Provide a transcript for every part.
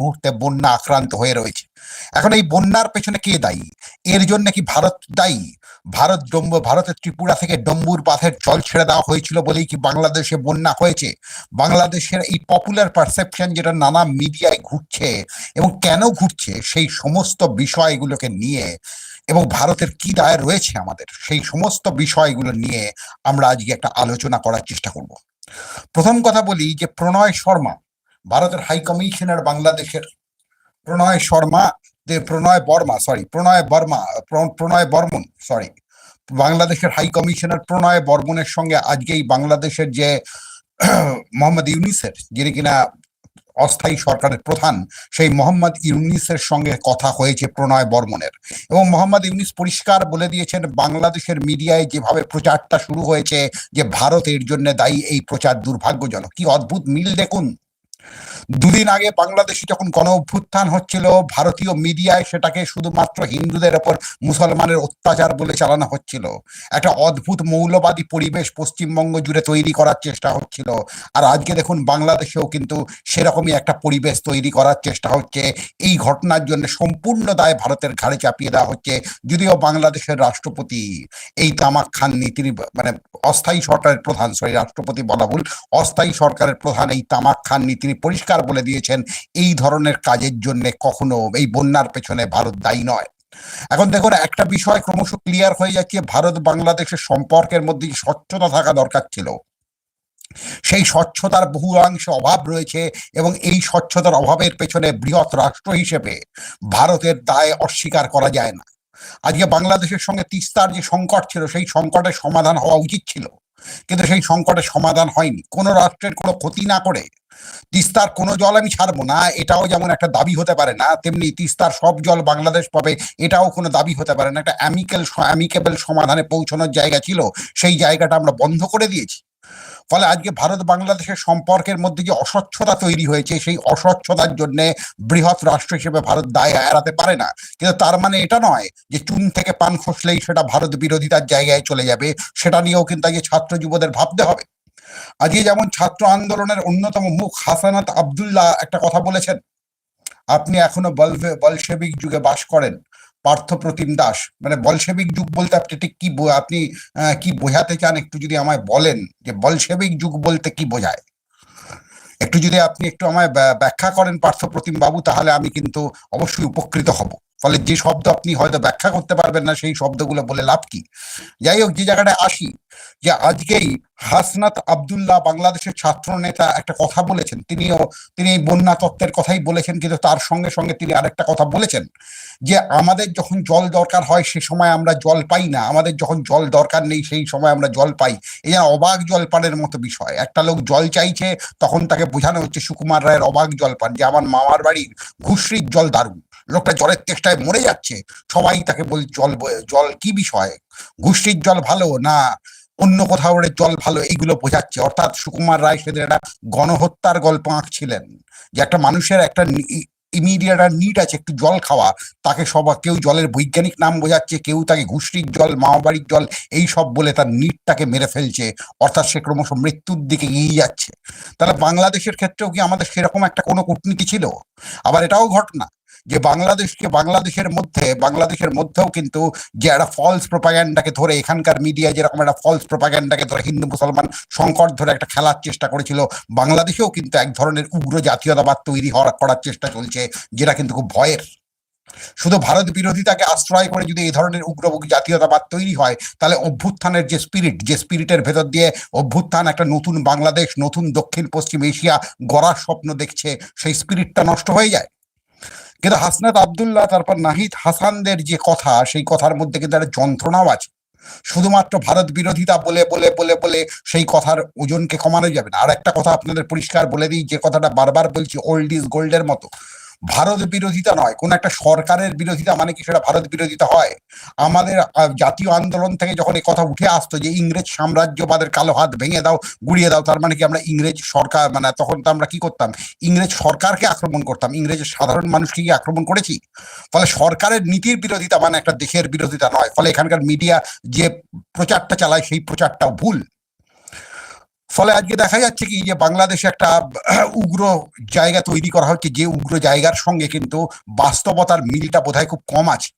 মুহূর্তে বন্যা আক্রান্ত হয়ে রয়েছে। এখন এই বন্যার পেছনে কে দায়ী? এর জন্য কি ভারত দায়ী? ভারত ডম্ব, ভারতের ত্রিপুরা থেকে ডম্বুর বাঁধের জল ছেড়ে দেওয়া হয়েছিল বলেই কি বাংলাদেশে বন্যা হয়েছে? বাংলাদেশের এই পপুলার পারসেপশন যেটা নানা মিডিয়ায় ঘুরছে এবং কেন ঘুরছে সেই সমস্ত বিষয়গুলোকে নিয়ে এবং ভারতের কি দায় রয়েছে আমাদের সেই সমস্ত বিষয়গুলো নিয়ে আমরা আজকে একটা আলোচনা করার চেষ্টা করব। প্রথম কথা বলি যে প্রণয় শর্মা ভারতের হাই কমিশনার বাংলাদেশের প্রণয় শর্মা প্রণয় বর্মা সরি প্রণয় বর্মা প্র- প্রণয় বর্মন সরি বাংলাদেশের হাই কমিশনার প্রণয় বর্মনের সঙ্গে আজকেই বাংলাদেশের যে মোহাম্মদ ইউনিসের যিনি কিনা অস্থায়ী সরকারের প্রধান, সেই মোহাম্মদ ইউনিসের সঙ্গে কথা হয়েছে প্রণয় বর্মনের। এবং মোহাম্মদ ইউনিস পরিষ্কার বলে দিয়েছেন, বাংলাদেশের মিডিয়ায় যেভাবে প্রচারটা শুরু হয়েছে, যে ভারত এর জন্য দায়ী, এই প্রচার দুর্ভাগ্যজনক। কি অদ্ভুত মিল দেখুন। দুদিন আগে বাংলাদেশে যখন গণ অভ্যুত্থান হচ্ছিল, ভারতীয় মিডিয়ায় সেটাকে শুধুমাত্র হিন্দুদের ওপর মুসলমানের অত্যাচার বলে চালানো হচ্ছিল। একটা অদ্ভুত মৌলবাদী পরিবেশ পশ্চিমবঙ্গ জুড়ে তৈরি করার চেষ্টা হচ্ছিল। আর আজকে দেখুন, বাংলাদেশেও কিন্তু সেরকমই একটা পরিবেশ তৈরি করার চেষ্টা হচ্ছে। এই ঘটনার জন্য সম্পূর্ণ দায় ভারতের ঘাড়ে চাপিয়ে দেওয়া হচ্ছে, যদিও বাংলাদেশের রাষ্ট্রপতি, এই তামাক খান নীতির মানে অস্থায়ী সরকারের প্রধান, সরি, রাষ্ট্রপতি বলা ভুল, অস্থায়ী সরকারের প্রধান এই তামাক খান নীতি পরিষ্কার বলে দিয়েছেন, এই ধরনের কাজের জন্য কখনো এই বন্যার পেছনে ভারত দায়ী নয়। এখন দেখুন, একটা বিষয় ক্রমশ ক্লিয়ার হয়ে যাচ্ছে, ভারত বাংলাদেশের সম্পর্কের মধ্যে স্বচ্ছতা থাকা দরকার ছিল। সেই স্বচ্ছতার বহুলাংশ অভাব রয়েছে এবং এই স্বচ্ছতার অভাবের পেছনে বৃহৎ রাষ্ট্র হিসেবে ভারতের দায় অস্বীকার করা যায় না। আজকে বাংলাদেশের সঙ্গে তিস্তার যে সংকট ছিল, সেই সংকটের সমাধান হওয়া উচিত ছিল। কিন্তু সেই সংকটের সমাধান হয়নি। কোনো রাষ্ট্রের কোনো ক্ষতি না করে তিস্তার কোনো জল আমি ছাড়বো না, এটাও যেমন একটা দাবি হতে পারে না, তেমনি তিস্তার সব জল বাংলাদেশ পাবে, এটাও কোনো দাবি হতে পারে না। একটা অ্যামিকেল অ্যামিকেবল সমাধানে পৌঁছানোর জায়গা ছিল, সেই জায়গাটা আমরা বন্ধ করে দিয়েছি। ফলে আজকে ভারত বাংলাদেশের সম্পর্কের মধ্যে যে অস্বচ্ছতা তৈরি হয়েছে, সেই অস্বচ্ছতার জন্য বৃহৎ রাষ্ট্র হিসেবে ভারত দায় এড়াতে পারে না। কিন্তু তার মানে এটা নয় যে চুন থেকে পান খসলেই সেটা ভারত বিরোধিতার জায়গায় চলে যাবে, সেটা নিয়েও কিন্তু আজকে ছাত্র যুবদের ভাবতে হবে। আজকে যেমন ছাত্র আন্দোলনের অন্যতম মুখ হাসানাত আবদুল্লাহ একটা কথা বলেছেন, আপনি এখনও বলশেবিক যুগে বাস করেন। পার্থ প্রতিম দাস। মানে বলশেবিক যুগ বলতে আপনি ঠিক কি আপনি কি বোঝাতে চান একটু যদি আমায় বলেন যে বলশেবিক যুগ বলতে কি বোঝায়? একটু যদি আপনি একটু আমায় ব্যা- ব্যাখ্যা করেন পার্থ প্রতিম বাবু, তাহলে আমি কিন্তু অবশ্যই উপকৃত হব। ফলে যে শব্দ আপনি হয়তো ব্যাখ্যা করতে পারবেন না, সেই শব্দগুলো বলে লাভ কি? যাই হোক, যে জায়গাটায় আসি, যে আজকেই হাসনাত আবদুল্লাহ বাংলাদেশের ছাত্র নেতা একটা কথা বলেছেন। তিনিও, তিনি এই বন্যা তত্ত্বের কথাই বলেছেন, কিন্তু তার সঙ্গে সঙ্গে তিনি আরেকটা কথা বলেছেন, যে আমাদের যখন জল দরকার হয়, সে সময় আমরা জল পাই না। আমাদের যখন জল দরকার নেই, সেই সময় আমরা জল পাই। এই অবাক জলপানের মতো বিষয়। একটা লোক জল চাইছে, তখন তাকে বোঝানো হচ্ছে সুকুমার রায়ের অবাক জলপান, যে আমার মামার বাড়ির ঘুষরির জল দারুণ। লোকটা জলের তেষ্টায় মরে যাচ্ছে। সবাই তাকে বল, জল জল কি বিষয়? ঘুষরির জল ভালো না অন্য কোথাও জল ভালো? এইগুলো বোঝাচ্ছে। অর্থাৎ সুকুমার রায় সেদিন একটা গণহত্যার গল্প আঁকছিলেন যে একটা মানুষের একটা ইমিডিয়েট নিড আছে একটু জল খাওয়া। তাকে সব, কেউ জলের বৈজ্ঞানিক নাম বোঝাচ্ছে, কেউ তাকে ঘুষরির জল, মামাবাড়ির জল, এই সব বলে তার নিডটাকে মেরে ফেলছে। অর্থাৎ সে ক্রমশ মৃত্যুর দিকে এগিয়ে যাচ্ছে। তাহলে বাংলাদেশের ক্ষেত্রেও কি আমাদের সেরকম একটা কোনো কূটনীতি ছিল? আবার এটাও ঘটনা। যে বাংলাদেশকে বাংলাদেশের মধ্যে বাংলাদেশের মধ্যেও কিন্তু যে একটা ফলস প্রোপাগ্যান্ডাকে ধরে এখানকার মিডিয়া যেরকম একটা ফলস প্রোপাগ্যান্ডাকে ধরে হিন্দু, মুসলমান সংকট ধরে একটা খেলার চেষ্টা করেছিল, বাংলাদেশেও কিন্তু এক ধরনের উগ্র জাতীয়তাবাদ তৈরি হওয়ার করার চেষ্টা চলছে, যেটা কিন্তু খুব ভয়ের। শুধু ভারত বিরোধিতাকে আশ্রয় করে যদি এই ধরনের উগ্র জাতীয়তাবাদ তৈরি হয়, তাহলে অভ্যুত্থানের যে স্পিরিট যে স্পিরিটের ভেতর দিয়ে অভ্যুত্থান একটা নতুন বাংলাদেশ, নতুন দক্ষিণ পশ্চিম এশিয়া গড়ার স্বপ্ন দেখছে, সেই স্পিরিটটা নষ্ট হয়ে যায়। কিন্তু হাসনাত আবদুল্লাহ, তারপর নাহিদ হাসানদের যে কথা, সেই কথার মধ্যে কিন্তু একটা যন্ত্রণাও আছে। শুধুমাত্র ভারত বিরোধিতা বলে বলে বলে বলে সেই কথার ওজনকে কমানো যাবে না। আর একটা কথা আপনাদের পরিষ্কার বলে দিই, যে কথাটা বারবার বলছি ওল্ড ইজ গোল্ডের মতো। ভারত বিরোধিতা নয়, কোন একটা সরকারের বিরোধিতা মানে কি সেটা ভারত বিরোধিতা হয়? আমাদের জাতীয় আন্দোলন থেকে যখন এই কথা উঠে আসতো যে ইংরেজ সাম্রাজ্যবাদের কালো হাত ভেঙে দাও, গুড়িয়ে দাও, তার মানে কি আমরা ইংরেজ সরকার মানে তখন তো আমরা কি করতাম? ইংরেজ সরকারকে আক্রমণ করতাম ইংরেজের সাধারণ মানুষকে কি আক্রমণ করেছি। ফলে সরকারের নীতির বিরোধিতা মানে একটা দেশের বিরোধিতা নয়, ফলে এখানকার মিডিয়া যে প্রচারটা চালায় সেই প্রচারটাও ভুল। ফলে আজকে দেখা যাচ্ছে কি যে বাংলাদেশে একটা উগ্র জায়গা তৈরি করা হচ্ছে, যে উগ্র জায়গার সঙ্গে কিন্তু বাস্তবতার মিলটা বোধহয় খুব কম আছে।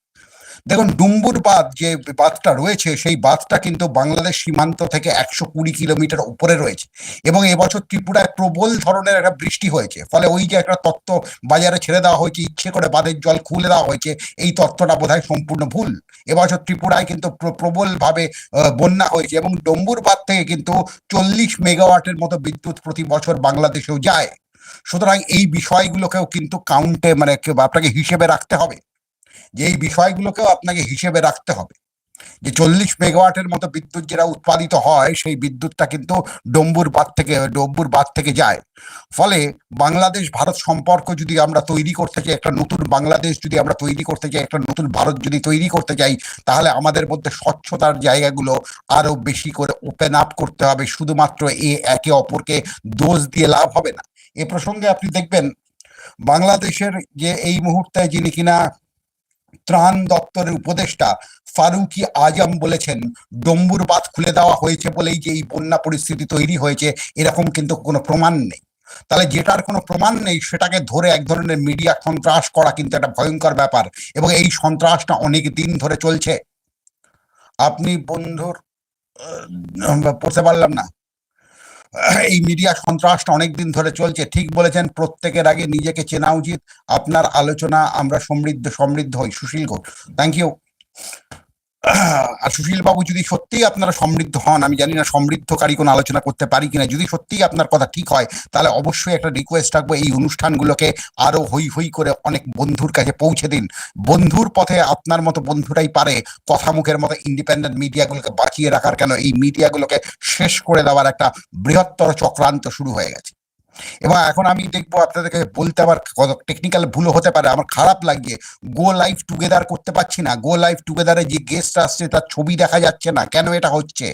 দেখুন, ডুম্বুর বাঁধ যে বাঁধটা রয়েছে, সেই বাঁধটা কিন্তু বাংলাদেশ সীমান্ত থেকে একশো কুড়ি কিলোমিটার উপরে রয়েছে এবং এবছর ত্রিপুরায় প্রবল ধরনের একটা বৃষ্টি হয়েছে। ফলে ওই যে একটা তত্ত্ব বাজারে ছেড়ে দেওয়া হয়েছে, ইচ্ছে করে বাঁধের জল খুলে দেওয়া হয়েছে, এই তত্ত্বটা বোধহয় সম্পূর্ণ ভুল। এবছর ত্রিপুরায় কিন্তু প্র- প্রবলভাবে বন্যা হয়েছে এবং ডম্বুর বাঁধ থেকে কিন্তু চল্লিশ মেগাওয়াটের মতো বিদ্যুৎ প্রতি বছর বাংলাদেশেও যায়। সুতরাং এই বিষয়গুলোকেও কিন্তু কাউন্টে মানে আপনাকে হিসেবে রাখতে হবে। যে এই বিষয়গুলোকেও আপনাকে হিসেবে রাখতে হবে। যে চল্লিশ মেগাওয়াটের মতো বিদ্যুৎ যেটা উৎপাদিত হয়, সেই বিদ্যুৎটা কিন্তু ডম্বুর বাঁধ থেকে, ডম্বুর বাদ থেকে যায়। ফলে বাংলাদেশ, ভারত সম্পর্ক যদি আমরা তৈরি করতে চাই, একটা নতুন বাংলাদেশ যদি আমরা তৈরি করতে চাই, একটা নতুন ভারত যদি তৈরি করতে চাই, তাহলে আমাদের মধ্যে স্বচ্ছতার জায়গাগুলো আরও বেশি করে ওপেন আপ করতে হবে। শুধুমাত্র এ, একে অপরকে দোষ দিয়ে লাভ হবে না। এ প্রসঙ্গে আপনি দেখবেন, বাংলাদেশের যে এই মুহূর্তে যিনি কিনা ত্রাণ দপ্তরের উপদেষ্টা ফারুকি আজম বলেছেন, ডম্বুর বাঁধ খুলে দেওয়া হয়েছে বলেই যে এই বন্যা পরিস্থিতি তৈরি হয়েছে, এরকম কিন্তু কোনো প্রমাণ নেই। তাহলে যেটার কোনো প্রমাণ নেই, সেটাকে ধরে এক ধরনের মিডিয়া সন্ত্রাস করা কিন্তু একটা ভয়ঙ্কর ব্যাপার এবং এই সন্ত্রাসটা অনেক দিন ধরে চলছে। আপনি বন্ধুর পড়তে পারলাম না। এই মিডিয়া সন্ত্রাসটা অনেকদিন ধরে চলছে। ঠিক বলেছেন, প্রত্যেকের আগে নিজেকে চেনা উচিত। আপনার আলোচনা, আমরা সমৃদ্ধ সমৃদ্ধ হই। সুশীল ঘোষ থ্যাংক ইউ সুশীল বাবু যদি সত্যিই আপনারা সমৃদ্ধ হন, আমি জানি না সমৃদ্ধকারী কোনো আলোচনা করতে পারি কিনা, যদি সত্যিই আপনার কথা ঠিক হয়, তাহলে অবশ্যই একটা রিকোয়েস্ট রাখব, এই অনুষ্ঠানগুলোকে আরও হই হই করে অনেক বন্ধুর কাছে পৌঁছে দিন। বন্ধুর পথে আপনার মতো বন্ধুরাই পারে কথা মুখের মতো ইন্ডিপেন্ডেন্ট মিডিয়াগুলোকে বাঁচিয়ে রাখার কেন? এই মিডিয়াগুলোকে শেষ করে দেওয়ার একটা বৃহত্তর চক্রান্ত শুরু হয়ে গেছে। এবং এখন আমি দেখব আপনাদেরকে বলতে আমার টেকনিক্যাল ভুলও হতে পারে, আমার খারাপ লাগছে। গো লাইভ টুগেদার করতে পারছি না গো লাইভ টুগেদারে যে গেস্ট আসছে তার ছবি দেখা যাচ্ছে না, কেন এটা হচ্ছে?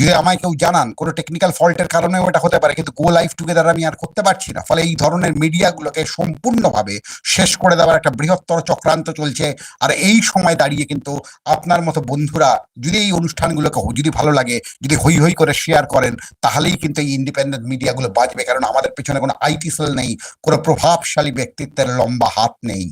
যদি আমায় কেউ জানান, কোনো টেকনিক্যাল ফল্টের কারণেও এটা হতে পারে, কিন্তু গো লাইভ টুগেদার আমি আর করতে পারছি না। ফলে এই ধরনের মিডিয়াগুলোকে সম্পূর্ণভাবে শেষ করে দেওয়ার একটা বৃহত্তর চক্রান্ত চলছে। আর এই সময় দাঁড়িয়ে কিন্তু আপনার মতো বন্ধুরা যদি এই অনুষ্ঠানগুলোকে যদি ভালো লাগে, যদি হই হই করে শেয়ার করেন, তাহলেই কিন্তু এই ইন্ডিপেন্ডেন্ট মিডিয়াগুলো বাঁচবে। কারণ আমাদের পেছনে কোনো আইটি সেল নেই, কোনো প্রভাবশালী ব্যক্তিত্বের লম্বা হাত নেই।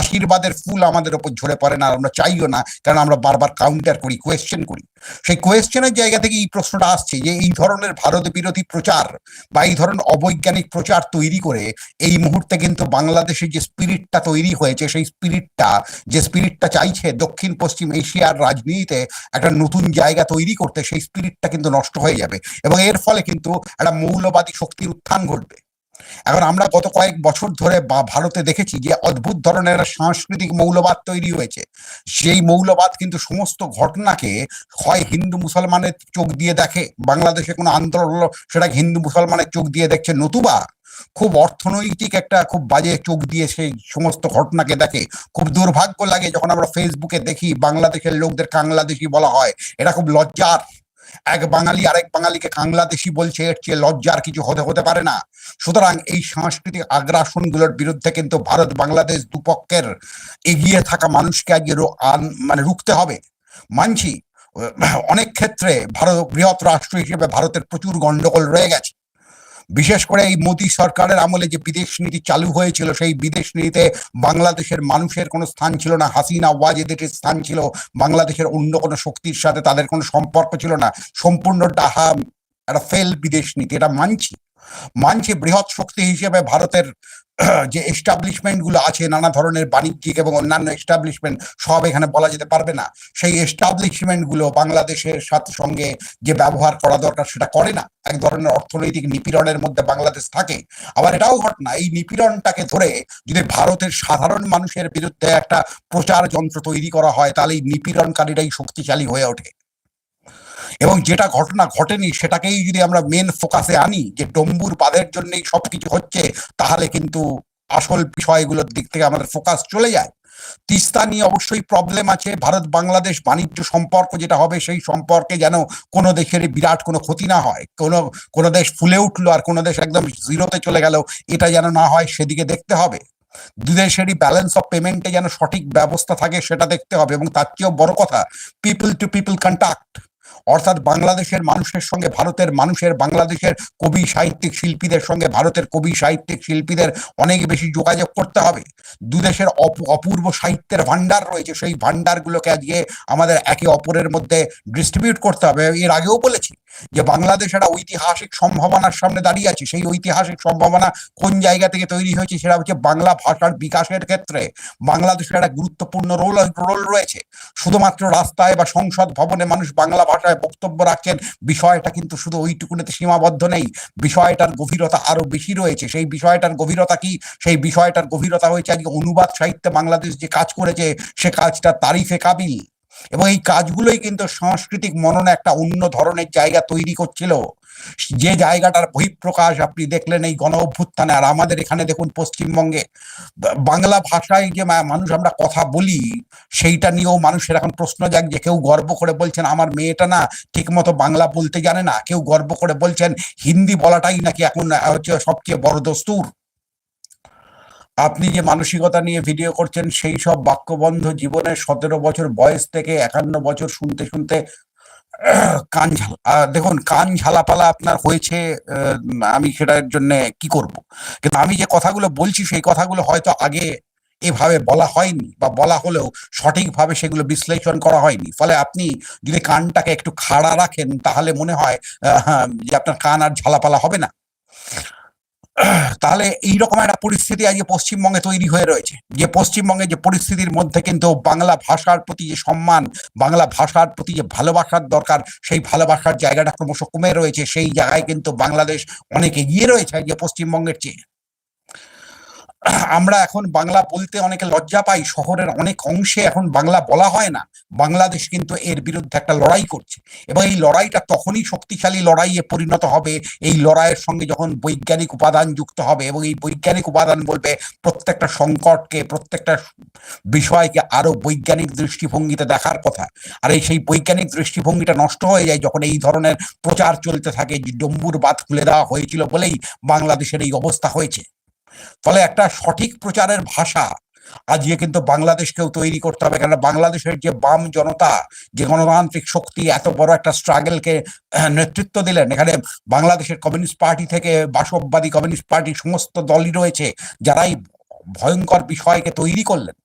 আশীর্বাদের ফুল আমাদের ওপর ঝরে পড়ে না, আর আমরা চাইও না, কারণ আমরা বারবার কাউন্টার করি কোয়েশ্চেন করি। সেই কোয়েশ্চেনের জায়গা থেকে এই প্রশ্নটা আসছে যে এই ধরনের ভারত বিরোধী প্রচার বা এই ধরনের অবৈজ্ঞানিক প্রচার তৈরি করে এই মুহূর্তে কিন্তু বাংলাদেশে যে স্পিরিটটা তৈরি হয়েছে, সেই স্পিরিটটা, যে স্পিরিটটা চাইছে দক্ষিণ পশ্চিম এশিয়ার রাজনীতিতে একটা নতুন জায়গা তৈরি করতে, সেই স্পিরিটটা কিন্তু নষ্ট হয়ে যাবে এবং এর ফলে কিন্তু একটা মৌলবাদী শক্তির উত্থান ঘটবে। এখন আমরা গত কয়েক বছর ধরে বা- ভারতে দেখেছি যে অদ্ভুত ধরনের সাংস্কৃতিক মৌলবাদ তৈরি হয়েছে। সেই মৌলবাদ কিন্তু সমস্ত ঘটনাকে হয় হিন্দু মুসলমানের চোখ দিয়ে দেখে, বাংলাদেশে কোনো আন্দোলন হলো সেটাকে হিন্দু মুসলমানের চোখ দিয়ে দেখছে। নতুবা খুব অর্থনৈতিক একটা খুব বাজে চোখ দিয়ে সেই সমস্ত ঘটনাকে দেখে। খুব দুর্ভাগ্য লাগে যখন আমরা ফেসবুকে দেখি বাংলাদেশের লোকদের কাংলাদেশি বলা হয়। এটা খুব লজ্জার। এক বাঙালি আরেক বাঙালিকে কাংলাদেশি বলছে, এর চেয়ে লজ্জার কিছু হতে হতে পারে না। সুতরাং এই সাংস্কৃতিক আগ্রাসনগুলোর বিরুদ্ধে কিন্তু ভারত, বাংলাদেশ দুপক্ষের এগিয়ে থাকা মানুষকে আজকে মানে রুখতে হবে। মানছি, অনেক ক্ষেত্রে ভারত বৃহৎ রাষ্ট্র হিসেবে ভারতের প্রচুর গন্ডগোল রয়ে গেছে। বিশেষ করে এই মোদী সরকারের আমলে যে বিদেশ নীতি চালু হয়েছিল, সেই বিদেশ নীতিতে বাংলাদেশের মানুষের কোনো স্থান ছিল না। হাসিনা ওয়াজেদের স্থান ছিল। বাংলাদেশের অন্য কোনো শক্তির সাথে তাদের কোনো সম্পর্ক ছিল না। সম্পূর্ণ ডাহা একটা ফেল বিদেশ নীতি, এটা মানছি। মানছি বৃহৎ শক্তি হিসেবে ভারতের, যে এস্টাবলিশমেন্টগুলো আছে, নানা ধরনের বাণিজ্যিক এবং অন্যান্য এস্টাবলিশমেন্ট সব এখানে বলা যেতে পারবে না। সেই এস্টাবলিশমেন্টগুলো বাংলাদেশের সাথে সঙ্গে যে ব্যবহার করা দরকার সেটা করে না। এক ধরনের অর্থনৈতিক নিপীড়নের মধ্যে বাংলাদেশ থাকে। আবার এটাও ঘটনা, এই নিপীড়নটাকে ধরে যদি ভারতের সাধারণ মানুষের বিরুদ্ধে একটা প্রচার যন্ত্র তৈরি করা হয়, তাহলে এই নিপীড়নকারীরাই শক্তিশালী হয়ে ওঠে। এবং যেটা ঘটনা ঘটেনি সেটাকেই যদি আমরা মেন ফোকাসে আনি, যে ডম্বুর বাঁধের জন্যই সবকিছু হচ্ছে, তাহলে কিন্তু আসল বিষয়গুলোর দিক থেকে আমাদের ফোকাস চলে যায়। তিস্তা নিয়ে অবশ্যই প্রবলেম আছে। ভারত বাংলাদেশ বাণিজ্য সম্পর্ক যেটা হবে, সেই সম্পর্কে যেন কোনো দেশের বিরাট কোনো ক্ষতি না হয়। কোনো কোনো দেশ ফুলে উঠল আর কোনো দেশ একদম জিরোতে চলে গেল, এটা যেন না হয় সেদিকে দেখতে হবে। দুদেশেরই ব্যালেন্স অফ পেমেন্টে যেন সঠিক ব্যবস্থা থাকে, সেটা দেখতে হবে। এবং তার চেয়েও বড় কথা পিপল টু পিপল কন্ট্যাক্ট অর্থাৎ বাংলাদেশের মানুষের সঙ্গে ভারতের মানুষের বাংলাদেশের কবি সাহিত্যিক শিল্পীদের সঙ্গে ভারতের কবি সাহিত্যিক শিল্পীদের অনেক বেশি যোগাযোগ করতে হবে। দুদেশের অপু- অপূর্ব সাহিত্যের ভাণ্ডার রয়েছে, সেই ভান্ডারগুলোকে আজকে আমাদের একে অপরের মধ্যে ডিস্ট্রিবিউট করতে হবে। এর আগেও বলেছি যে বাংলাদেশ একটা ঐতিহাসিক সম্ভাবনার সামনে দাঁড়িয়ে আছে, সেই ঐতিহাসিক সম্ভাবনা কোন জায়গা থেকে তৈরি হয়েছে সেটা হচ্ছে বাংলা ভাষার বিকাশের ক্ষেত্রে বাংলাদেশের একটা গুরুত্বপূর্ণ রোল রোল রয়েছে। শুধুমাত্র রাস্তায় বা সংসদ ভবনে মানুষ বাংলা ভাষায় বক্তব্য রাখছেন, বিষয়টা কিন্তু শুধু ওইটুকুনিতে সীমাবদ্ধ নেই, বিষয়টার গভীরতা আরও বেশি রয়েছে। সেই বিষয়টার গভীরতা কি? সেই বিষয়টার গভীরতা হয়েছে আজকে অনুবাদ সাহিত্যে বাংলাদেশ যে কাজ করেছে, সে কাজটা তারিফে কাবিল। এবং এই কাজগুলোই কিন্তু সাংস্কৃতিক মননে একটা অন্য ধরনের জায়গা তৈরি করছিল। যে জায়গাটার বহিঃপ্রকাশ আপনি দেখলেন এই গণ অভ্যুত্থানে, আর আমাদের এখানে দেখুন পশ্চিমবঙ্গে বাংলা ভাষায় যে মানুষ আমরা কথা বলি, সেইটা নিয়েও মানুষের এখন প্রশ্ন যাক যে কেউ গর্ব করে বলছেন, আমার মেয়েটা না ঠিক মতো বাংলা বলতে জানে না। কেউ গর্ব করে বলছেন, হিন্দি বলাটাই নাকি এখন হচ্ছে সবচেয়ে বড় দস্তুর। আপনি যে মানসিকতা নিয়ে ভিডিও করছেন সেই সব বাক্যবন্ধ জীবনের সতেরো বছর বয়স থেকে একান্ন বছর শুনতে শুনতে কান ঝাল দেখুন কান ঝালাপালা আপনার হয়েছে আমি সেটার জন্য কি করব? কিন্তু আমি যে কথাগুলো বলছি সেই কথাগুলো হয়তো আগে এভাবে বলা হয়নি বা বলা হলেও সঠিকভাবে সেগুলো বিশ্লেষণ করা হয়নি। ফলে আপনি যদি কানটাকে একটু খাড়া রাখেন তাহলে মনে হ্যাঁ, যে আপনার কান আর ঝালাপালা হবে না। তাহলে এইরকম একটা পরিস্থিতি আজকে পশ্চিমবঙ্গে তৈরি হয়ে রয়েছে। যে পশ্চিমবঙ্গে যে পরিস্থিতির মধ্যে কিন্তু বাংলা ভাষার প্রতি যে সম্মান, বাংলা ভাষার প্রতি যে ভালোবাসার দরকার, সেই ভালোবাসার জায়গাটা ক্রমশ কমে রয়েছে। সেই জায়গায় কিন্তু বাংলাদেশ অনেক এগিয়ে রয়েছে আজকে পশ্চিমবঙ্গের চেয়ে। আমরা এখন বাংলা বলতে অনেকে লজ্জা পাই, শহরের অনেক অংশে এখন বাংলা বলা হয় না। বাংলাদেশ কিন্তু এর বিরুদ্ধে একটা লড়াই করছে। এবং এই লড়াইটা তখনই শক্তিশালী লড়াইয়ে পরিণত হবে। এই লড়াইয়ের সঙ্গে যখন বৈজ্ঞানিক উপাদান যুক্ত হবে এবং এই বৈজ্ঞানিক উপাদান বলবে প্রত্যেকটা সংকটকে, প্রত্যেকটা বিষয়কে আরও বৈজ্ঞানিক দৃষ্টিভঙ্গিতে দেখার কথা। আর এই সেই বৈজ্ঞানিক দৃষ্টিভঙ্গিটা নষ্ট হয়ে যায় যখন এই ধরনের প্রচার চলতে থাকে যে ডম্বুর বাদ খুলে দেওয়া হয়েছিল বলেই বাংলাদেশের এই অবস্থা হয়েছে। ফলে একটা সঠিক প্রচারের ভাষা আজকে কিন্তু বাংলাদেশকেও তৈরি করতে হবে। কেন বাংলাদেশের যে বাম জনতা, যে গণতান্ত্রিক শক্তি এত বড় একটা স্ট্রাগলকে নেতৃত্ব দিলেন, এখানে বাংলাদেশের কমিউনিস্ট পার্টি থেকে বাসববাদী কমিউনিস্ট পার্টি সমস্ত দলই রয়েছে, যারাই ভয়ঙ্কর বিষয়কে তৈরি করলেন।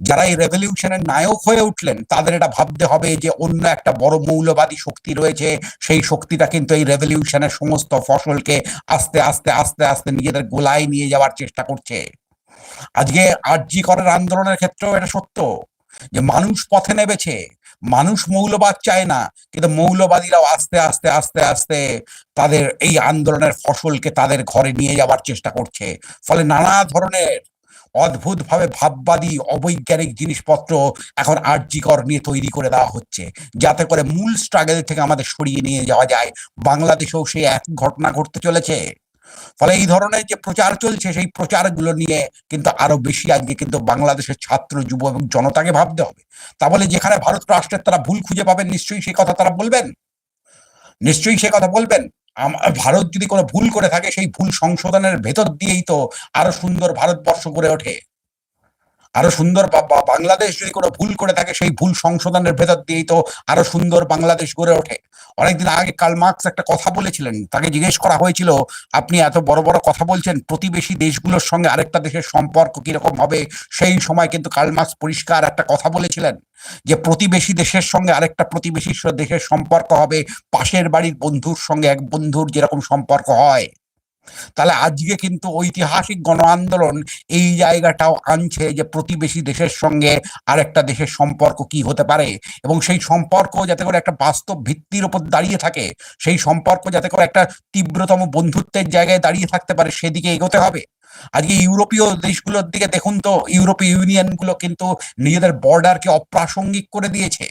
যারা এই রেভলিউশনের নায়ক হয়ে উঠলেন, তাদের এটা ভাবতে হবে যে অন্য একটা বড় মৌলবাদী শক্তি রয়েছে, সেই শক্তিটা কিন্তু এই রেভলিউশনের সমস্ত ফসলকে আস্তে আস্তে আস্তে আস্তে নিজেদের গোলায় নিয়ে যাওয়ার চেষ্টা করছে। আজকে আরজি করার আন্দোলনের ক্ষেত্রেও এটা সত্য, যে মানুষ পথে নেমেছে, মানুষ মৌলবাদ চায় না, কিন্তু মৌলবাদীরাও আস্তে আস্তে আস্তে আস্তে তাদের এই আন্দোলনের ফসলকে তাদের ঘরে নিয়ে যাওয়ার চেষ্টা করছে। ফলে নানা ধরনের অদ্ভুত ভাবে ভাববাদী অবৈজ্ঞানিক জিনিসপত্র এখন আর্যিকর নিয়ে তৈরি করে দেওয়া হচ্ছে, যাতে করে মূল স্ট্রাগল থেকে আমাদের সরিয়ে নিয়ে যাওয়া যায়। বাংলাদেশেও সেই এক ঘটনা ঘটতে চলেছে। ফলে এই ধরনের যে প্রচার চলছে, সেই প্রচারগুলো নিয়ে কিন্তু আরও বেশি আজকে কিন্তু বাংলাদেশের ছাত্র, যুব এবং জনতাকে ভাবতে হবে। তা বলে যেখানে ভারত রাষ্ট্রের তারা ভুল খুঁজে পাবেন, নিশ্চয়ই সেই কথা তারা বলবেন? নিশ্চয়ই সে কথা বলবেন? ভারত যদি কোনো ভুল করে থাকে, সেই ভুল সংশোধনের ভেতর দিয়েই তো আরও সুন্দর ভারতবর্ষ গড়ে ওঠে। আরও সুন্দর বাংলাদেশ যদি কোনো ভুল করে থাকে, সেই ভুল সংশোধনের ভেতর দিয়েই তো আরও সুন্দর বাংলাদেশ গড়ে ওঠে। অনেকদিন আগে কার্ল মার্কস একটা কথা বলেছিলেন, তাকে জিজ্ঞেস করা হয়েছিল, আপনি এত বড় বড় কথা বলছেন, প্রতিবেশী দেশগুলোর সঙ্গে আরেকটা দেশের সম্পর্ক কীরকম হবে? সেই সময় কিন্তু কার্ল মার্কস পরিষ্কার একটা কথা বলেছিলেন, যে প্রতিবেশী দেশের সঙ্গে আরেকটা প্রতিবেশী দেশের সম্পর্ক হবে, পাশের বাড়ির বন্ধুর সঙ্গে এক বন্ধুর যেরকম সম্পর্ক হয়। তাহলে আজকে কিন্তু ঐতিহাসিক গণ আন্দোলন এই জায়গাটাও আনছে যে প্রতিবেশী দেশের সঙ্গে আরেকটা দেশের সম্পর্ক কি হতে পারে। এবং সেই সম্পর্ক যাতে করে একটা বাস্তব ভিত্তির উপর দাঁড়িয়ে থাকে, সেই সম্পর্ক যাতে করে একটা তীব্রতম বন্ধুত্বের জায়গায় দাঁড়িয়ে থাকতে পারে, সেদিকে এগোতে হবে। আজকে ইউরোপীয় দেশগুলোর দিকে দেখুন তো, ইউরোপীয় ইউনিয়নগুলো কিন্তু নিজেদের বর্ডারকে অপ্রাসঙ্গিক করে দিয়েছে।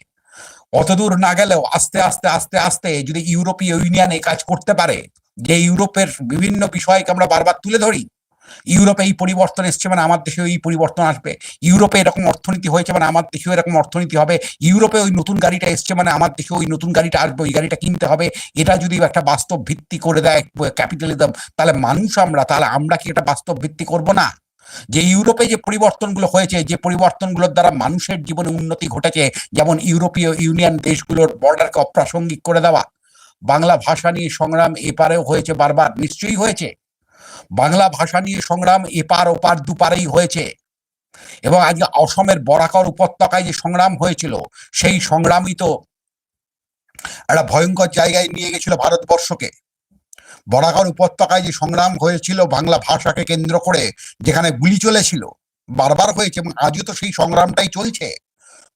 অতদূর না গেলেও আস্তে আস্তে আস্তে আস্তে যদি ইউরোপীয় ইউনিয়ন এই কাজ করতে পারে যে ইউরোপের বিভিন্ন বিষয়কে আমরা বারবার তুলে ধরি, ইউরোপে এই পরিবর্তন এসছে মানে আমার দেশেও এই পরিবর্তন আসবে। ইউরোপে এরকম অর্থনীতি হয়েছে মানে আমার দেশেও এরকম অর্থনীতি হবে। ইউরোপে ওই নতুন গাড়িটা এসছে মানে আমার দেশে ওই নতুন গাড়িটা আসবে, ওই গাড়িটা কিনতে হবে। এটা যদি একটা বাস্তব ভিত্তি করে দেয় ক্যাপিটালিজম তাহলে মানুষ আমরা, তাহলে আমরা কি এটা বাস্তব ভিত্তি করব না? যে ইউরোপে যে পরিবর্তনগুলো হয়েছে, যে পরিবর্তনগুলোর দ্বারা মানুষের জীবনে উন্নতি ঘটেছে, যেমন ইউরোপীয় ইউনিয়ন দেশগুলোর বর্ডারকে অপ্রাসঙ্গিক করে দেওয়া বাংলা ভাষা নিয়ে সংগ্রাম এপারেও হয়েছে, বারবার নিশ্চয়ই হয়েছে। বাংলা ভাষা নিয়ে সংগ্রাম এপার ওপার দুপারেই হয়েছে। এবং আজকে অসমের বরাকর উপত্যকায় যে সংগ্রাম হয়েছিল, সেই সংগ্রামই তো একটা ভয়ঙ্কর জায়গায় নিয়ে গেছিল ভারতবর্ষকে। বরাকর উপত্যকায় যে সংগ্রাম হয়েছিল, বাংলা ভাষাকে কেন্দ্র করে যেখানে গুলি চলেছিল, বারবার হয়েছে এবং আজও তো সেই সংগ্রামটাই চলছে।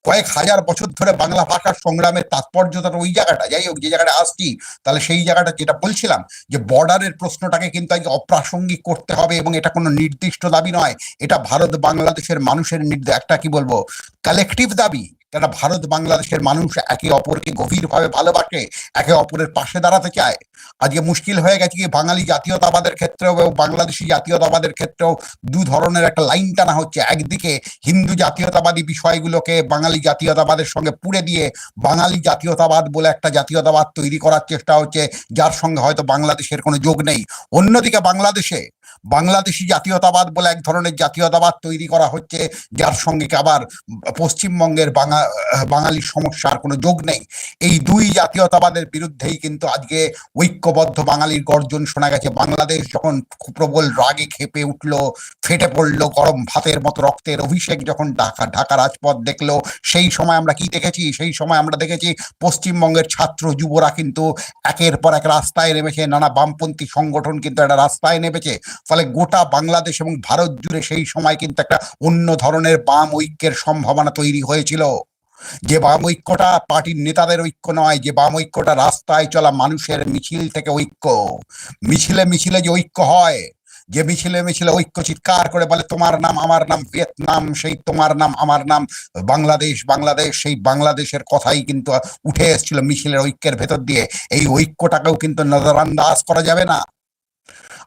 কয়েক হাজার বছর ধরে বাংলা ভাষার সংগ্রামের তাৎপর্যতা ওই জায়গাটা, যাই হোক যে জায়গাটা আসছি, তাহলে সেই জায়গাটা যেটা বলছিলাম যে বর্ডারের প্রশ্নটাকে কিন্তু আজকে অপ্রাসঙ্গিক করতে হবে এবং এটা কোনো নির্দিষ্ট দাবি নয়। এটা ভারত বাংলাদেশের মানুষের একটা কি বলব? কালেকটিভ দাবি। কেন ভারত বাংলাদেশের মানুষ একে অপরকে গভীরভাবে ভালোবাসে, একে অপরের পাশে দাঁড়াতে চায়। আজকে মুশকিল হয়ে গেছে কি বাঙালি জাতীয়তাবাদের ক্ষেত্রেও এবং বাংলাদেশি জাতীয়তাবাদের ক্ষেত্রেও দু ধরনের একটা লাইন টানা হচ্ছে। একদিকে হিন্দু জাতীয়তাবাদী বিষয়গুলোকে বাঙালি জাতীয়তাবাদের সঙ্গে পুড়ে দিয়ে বাঙালি জাতীয়তাবাদ বলে একটা জাতীয়তাবাদ তৈরি করার চেষ্টা হচ্ছে, যার সঙ্গে হয়তো বাংলাদেশের কোনো যোগ নেই। অন্যদিকে বাংলাদেশে বাংলাদেশি জাতীয়তাবাদ বলে এক ধরনের জাতীয়তাবাদ তৈরি করা হচ্ছে, যার সঙ্গে কি আবার পশ্চিমবঙ্গের বাঙা, বাঙালির সমস্যার কোনো যোগ নেই। এই দুই জাতীয়তাবাদের বিরুদ্ধেই কিন্তু আজকে ঐক্যবদ্ধ বাঙালির গর্জন শোনা গেছে। বাংলাদেশ যখন প্রবল রাগে খেপে উঠল, ফেটে পড়ল, গরম ভাতের মতো রক্তের অভিষেক যখন ঢাকা ঢাকা রাজপথ দেখল, সেই সময় আমরা কি দেখেছি? সেই সময় আমরা দেখেছি পশ্চিমবঙ্গের ছাত্র যুবরা কিন্তু একের পর এক রাস্তায় নেমেছে, নানা বামপন্থী সংগঠন কিন্তু একটা রাস্তায় নেমেছে। ফলে গোটা বাংলাদেশ এবং ভারত জুড়ে সেই সময় কিন্তু একটা অন্য ধরনের বাম ঐক্যের সম্ভাবনা তৈরি হয়েছিল। যে বাম ঐক্যটা পার্টির নেতাদের ঐক্য নয়, যে বাম ঐক্যটা রাস্তায় চলা মানুষের মিছিল থেকে ঐক্য। মিছিলে মিছিলে যে ঐক্য হয়, যে মিছিলে মিছিলে ঐক্য চিৎকার করে বলে, তোমার নাম, আমার নাম ভিয়েতনাম, সেই তোমার নাম, আমার নাম, বাংলাদেশ বাংলাদেশ, সেই বাংলাদেশের কথাই কিন্তু উঠে এসেছিল মিছিলের ঐক্যের ভেতর দিয়ে। এই ঐক্যটাকেও কিন্তু নজরান্দাজ করা যাবে না।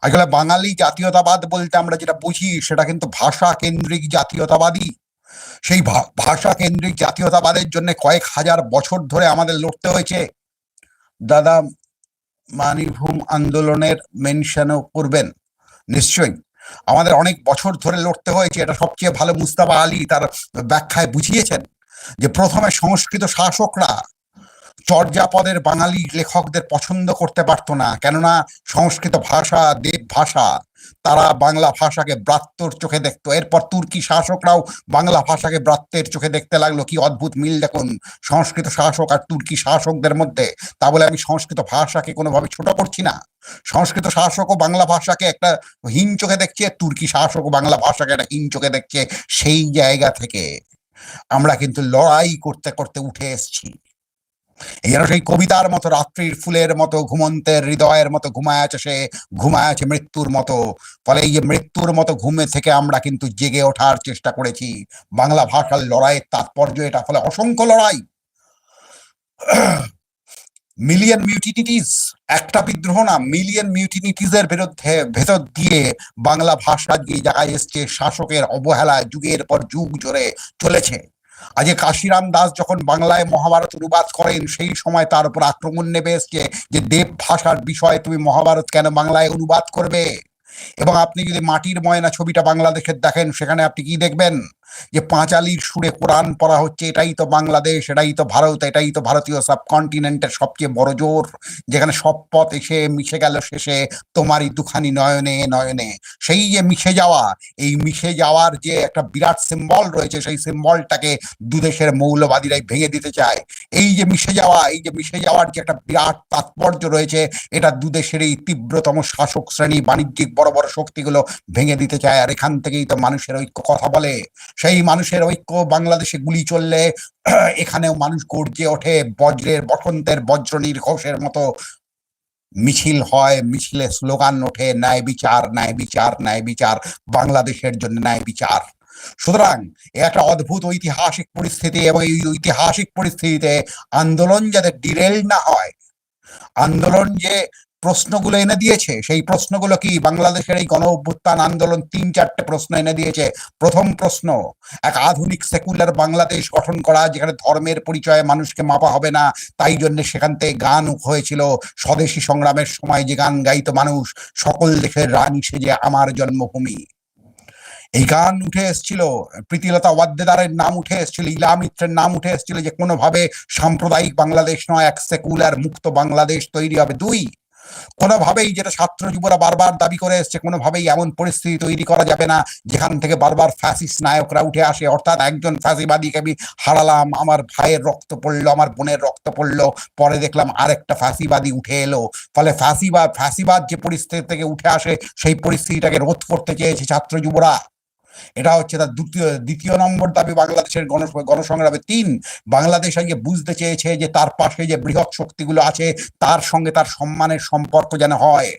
আসলে বাঙালি জাতীয়তাবাদ বলতে আমরা যেটা বুঝি, সেটা কিন্তু ভাষা কেন্দ্রিক জাতীয়তাবাদী সেই ভাষা কেন্দ্রিক জাতীয়তাবাদের জন্য কয়েক হাজার বছর ধরে আমাদের লড়তে হয়েছে। দাদা মানিভূম আন্দোলনের মেনশনও করবেন, নিশ্চয়ই। আমাদের অনেক বছর ধরে লড়তে হয়েছে। এটা সবচেয়ে ভালো মুস্তাফা আলী তার ব্যাখ্যায় বুঝিয়েছেন যে প্রথমে সংস্কৃত শাসকরা চর্যাপদের বাঙালি লেখকদের পছন্দ করতে পারতো না। কেননা সংস্কৃত ভাষা দেব ভাষা। তারা বাংলা ভাষাকে ব্রাত্যর চোখে দেখতো। এরপর তুর্কি শাসকরাও বাংলা ভাষাকে ব্রাত্যের চোখে দেখতে লাগল। কি অদ্ভুত মিল দেখুন সংস্কৃত শাসক আর তুর্কি শাসকদের মধ্যে। তা বলে আমি সংস্কৃত ভাষাকে কোনোভাবে ছোট করছি না। সংস্কৃত শাসকও বাংলা ভাষাকে একটা হীন চোখে দেখছে, তুর্কি শাসকও বাংলা ভাষাকে একটা হীন চোখে দেখছে সেই জায়গা থেকে। আমরা কিন্তু লড়াই করতে করতে উঠে এসছি। যেন সেই কবিতার মতো রাত্রির ফুলের মতো, ঘুমন্তের হৃদয়ের মতো ঘুমায় আছে সে, ঘুমায় আছে মৃত্যুর মতো। ফলে এই যে মৃত্যুর মতো ঘুমে থেকে আমরা কিন্তু জেগে ওঠার চেষ্টা করেছি। বাংলা ভাষার লড়াইয়ের তাৎপর্য এটা, ফলে অসংখ্য লড়াই। মিলিয়ন মিউটিনিটিস, একটা বিদ্রোহ না, মিলিয়ন মিউটিনিটিস এর বিরুদ্ধে ভেতর দিয়ে বাংলা ভাষা দিয়ে জায়গায় এসছে, শাসকের অবহেলায় যুগের পর যুগ জোরে চলেছে। আজকে কাশিরাম দাস যখন বাংলায় মহাভারত অনুবাদ করেন, সেই সময় তার উপর আক্রমণ নেবে এসছে যে দেব ভাষার বিষয়ে তুমি মহাভারত কেন বাংলায় অনুবাদ করবে? এবং আপনি যদি মাটির ময়না ছবিটা বাংলাদেশের দেখেন, সেখানে আপনি কি দেখবেন? যে পাঁচালির সুরে কোরআন পড়া হচ্ছে, এটাই তো বাংলাদেশ, এটাই তো ভারত, এটাই তো ভারতীয় সাবকন্টিনেন্টের সবচেয়ে বড় জোর। যেখানে সব পথ এসে মিশে গেল শেষে তোমারই দুখানি নয়নে নয়নে। সেই যে মিশে যাওয়া, এই মিশে যাওয়ার যে একটা বিরাট সিম্বল রয়েছে, সেই সিম্বলটাকে দুদেশের মৌলবাদীরাই ভেঙে দিতে চায়। এই যে মিশে যাওয়া, এই যে মিশে যাওয়ার যে একটা বিরাট তাৎপর্য রয়েছে, এটা দুদেশের এই তীব্রতম শাসক শ্রেণি বাণিজ্যিক বড় বড় শক্তিগুলো ভেঙে দিতে চায়। আর এখান থেকেই তো মানুষের ঐক্য কথা বলে। সেই মানুষের ঐক্য বাংলাদেশে গুলি চললে, এখানেও মানুষ গর্জে ওঠে, বজ্রের, বসন্তের, বজ্র নির্ঘোষের মতো মিছিল হয়, মিছিলে স্লোগান ওঠে, ন্যায় বিচার ন্যায় বিচার ন্যায় বিচার, বাংলাদেশের জন্য ন্যায় বিচার। সুতরাং একটা অদ্ভুত ঐতিহাসিক পরিস্থিতি এবং এই ঐতিহাসিক পরিস্থিতিতে আন্দোলন যাতে ডিরেল না হয়, আন্দোলন যে প্রশ্নগুলো এনে দিয়েছে। সেই প্রশ্নগুলো কি বাংলাদেশের এই গণ অভ্যুত্থান আন্দোলন তিন চারটে প্রশ্ন এনে দিয়েছে? প্রথম প্রশ্ন, এক আধুনিক সেকুলার বাংলাদেশ গঠন করা, যেখানে ধর্মের পরিচয়ে মানুষকে মাপা হবে না, তাই জন্য সেখান থেকে গান হয়েছিল। স্বদেশী সংগ্রামের সময় যে গান গাইতো মানুষ, সকল দেশের রানী সেজে আমার জন্মভূমি। এই গান উঠে এসেছিল, প্রীতিলতা ওয়াদ্দেদারের নাম উঠে এসেছিল, ইলা মিত্রের নাম উঠে এসেছিল যে কোনোভাবে সাম্প্রদায়িক বাংলাদেশ নয়, এক সেকুলার মুক্ত বাংলাদেশ তৈরি হবে। দুই কোনোভাবেই যেটা ছাত্র যুবরা বারবার দাবি করে এসছে, কোনোভাবেই এমন পরিস্থিতি তৈরি করা যাবে না, যেখান থেকে বারবার ফ্যাসিস্ট নায়করা উঠে আসে। অর্থাৎ একজন ফ্যাসিবাদীকে আমি হারালাম, আমার ভাইয়ের রক্ত পড়ল, আমার বোনের রক্ত পড়ল, পরে দেখলাম আরেকটা ফ্যাসিবাদী উঠে এলো। ফলে ফ্যাসিবাদ ফ্যাসিবাদ যে পরিস্থিতি থেকে উঠে আসে, সেই পরিস্থিতিটাকে রোধ করতে চেয়েছে ছাত্র যুবরা। এটা হচ্ছে তার দ্বিতীয় দ্বিতীয় নম্বর দাবি বাংলাদেশের গণ, গণসংগ্রামে। তিন, বাংলাদেশ আগে বুঝতে চেয়েছে যে তার পাশে যে বৃহৎ শক্তিগুলো আছে, তার সঙ্গে তার সম্মানের সম্পর্ক যেন হয়।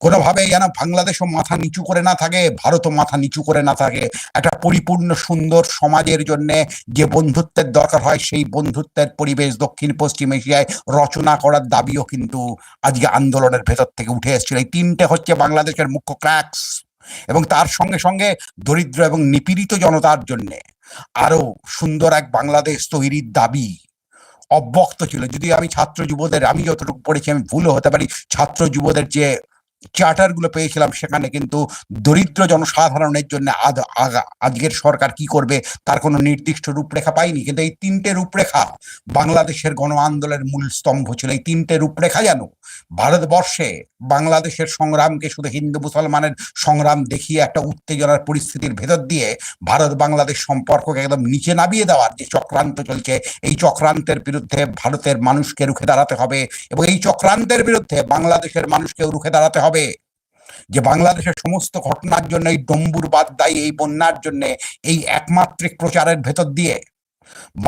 কোনোভাবে যেন বাংলাদেশও মাথা নিচু করে না থাকে, ভারতও মাথা নিচু করে না থাকে। একটা পরিপূর্ণ সুন্দর সমাজের জন্য যে বন্ধুত্বের দরকার হয়, সেই বন্ধুত্বের পরিবেশ দক্ষিণ, পশ্চিম এশিয়ায় রচনা করার দাবিও কিন্তু আজকে আন্দোলনের ভেতর থেকে উঠে এসেছিল। এই তিনটে হচ্ছে বাংলাদেশের মুখ্য ক্র্যাক্স এবং তার সঙ্গে সঙ্গে দরিদ্র এবং নিপীড়িত জনতার জন্য আরও সুন্দর এক বাংলাদেশ তৈরির দাবি অব্যক্ত ছিল। যদি আমি ছাত্র যুবদের, আমি যতটুকু পড়েছি আমি ভুলও হতে পারি, ছাত্র যুবদের যে চার্টারগুলো পেয়েছিলাম, সেখানে কিন্তু দরিদ্র জনসাধারণের জন্য আজকের সরকার কি করবে তার কোনো নির্দিষ্ট রূপরেখা পাইনি কিন্তু এই তিনটে রূপরেখা বাংলাদেশের গণ আন্দোলনের মূল স্তম্ভ ছিল। এই তিনটে রূপরেখা যেন ভারতবর্ষে বাংলাদেশের সংগ্রামকে শুধু হিন্দু মুসলমানের সংগ্রাম দেখিয়ে একটা উত্তেজনার পরিস্থিতির ভেতর দিয়ে ভারত বাংলাদেশ সম্পর্ককে একদম নিচে নামিয়ে দেওয়ার যে চক্রান্ত চলছে, এই চক্রান্তের বিরুদ্ধে ভারতের মানুষকে রুখে দাঁড়াতে হবে এবং এই চক্রান্তের বিরুদ্ধে বাংলাদেশের মানুষকেও রুখে দাঁড়াতে হবে। হবে যে বাংলাদেশের সমস্ত ঘটনার জন্য, এই ডম্বুর বাদ দায়ী এই বন্যার জন্য, এই একমাত্রিক প্রচারের ভেতর দিয়ে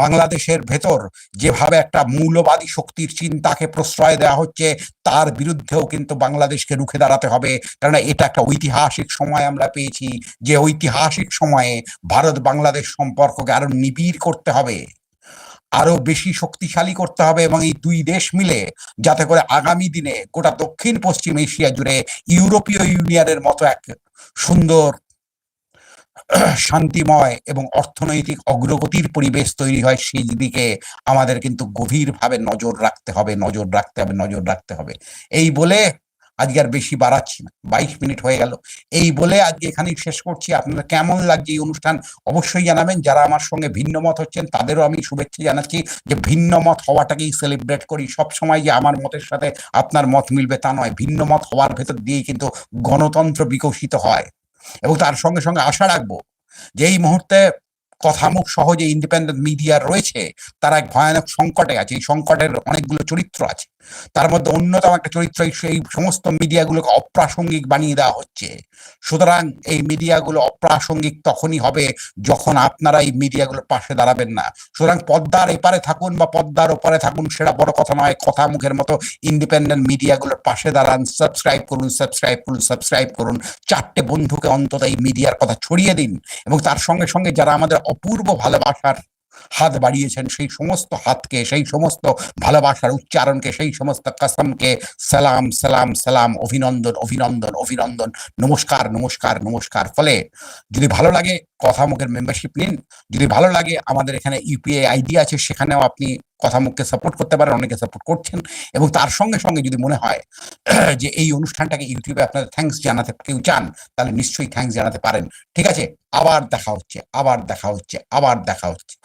বাংলাদেশের ভেতর যেভাবে একটা মূল্যবাদী শক্তির চিন্তাকে প্রশ্রয় দেওয়া হচ্ছে, তার বিরুদ্ধেও কিন্তু বাংলাদেশকে রুখে দাঁড়াতে হবে। কারণ এটা একটা ঐতিহাসিক সময় আমরা পেয়েছি, যে ঐতিহাসিক সময়ে ভারত বাংলাদেশ সম্পর্ককে আরও নিবিড় করতে হবে। আরও বেশি শক্তিশালী করতে হবে এবং এই দুই দেশ মিলে যাতে করে আগামী দিনে গোটা দক্ষিণ, পশ্চিম এশিয়া জুড়ে ইউরোপীয় ইউনিয়নের মতো এক সুন্দর, শান্তিময় এবং অর্থনৈতিক অগ্রগতির পরিবেশ তৈরি হয়, সেই দিকে আমাদের কিন্তু গভীরভাবে নজর রাখতে হবে, নজর রাখতে হবে, নজর রাখতে হবে। এই বলে আজকে আর বেশি বাড়াচ্ছি না। বাইশ মিনিট হয়ে গেল। এই বলে আজকে এখানেই শেষ করছি। আপনারা কেমন লাগছে এই অনুষ্ঠান অবশ্যই জানাবেন। যারা আমার সঙ্গে ভিন্ন মত হচ্ছেন, তাদেরও আমি শুভেচ্ছা জানাচ্ছি যে ভিন্ন মত হওয়াটাকেই সেলিব্রেট করি। সব সময় যে আমার মতের সাথে আপনার মত মিলবে তা নয়। ভিন্ন মত হওয়ার ভেতর দিয়েই কিন্তু গণতন্ত্র বিকশিত হয়। এবং তার সঙ্গে সঙ্গে আশা রাখব যে এই মুহূর্তে কথামুখ সহজে ইন্ডিপেন্ডেন্ট মিডিয়া রয়েছে। তারা এক ভয়ানক সংকটে আছে। এই সংকটের অনেকগুলো চরিত্র আছে। তার মধ্যে অন্যতম একটা চরিত্র সেই সমস্ত মিডিয়াগুলোকে অপ্রাসঙ্গিক বানিয়ে দেওয়া হচ্ছে। সুতরাং এই মিডিয়াগুলো অপ্রাসঙ্গিক তখনই হবে যখন আপনারা এই মিডিয়াগুলোর পাশে দাঁড়াবেন না। সুতরাং পদ্মার এপারে থাকুন বা পদ্মার ওপারে থাকুন, সেটা বড় কথা নয়, কথা মুখের মতো ইন্ডিপেন্ডেন্ট মিডিয়াগুলোর পাশে দাঁড়ান সাবস্ক্রাইব করুন সাবস্ক্রাইব করুন সাবস্ক্রাইব করুন। চারটে বন্ধুকে অন্তত এই মিডিয়ার কথা ছড়িয়ে দিন এবং তার সঙ্গে সঙ্গে যারা আমাদের অপূর্ব ভালোবাসার হাত বাড়িয়েছেন সেই সমস্ত হাতকে, সেই সমস্ত ভালোবাসার উচ্চারণকে, সেই সমস্ত কাসমকে সালাম সালাম সালাম, অভিনন্দন অভিনন্দন অভিনন্দন, নমস্কার নমস্কার নমস্কার। ফলে যদি ভালো লাগে কথা মুখের মেম্বারশিপ নিন, যদি ভালো লাগে আমাদের এখানে ইউপিআই আইডি আছে, সেখানেও আপনি কথা মুখকে সাপোর্ট করতে পারেন, অনেকে সাপোর্ট করছেন। এবং তার সঙ্গে সঙ্গে যদি মনে হয় যে এই অনুষ্ঠানটাকে ইউটিউবে আপনাদের থ্যাংকস জানাতে কেউ চান, তাহলে নিশ্চয়ই থ্যাংকস জানাতে পারেন। ঠিক আছে? আবার দেখা হচ্ছে, আবার দেখা হচ্ছে, আবার দেখা হচ্ছে।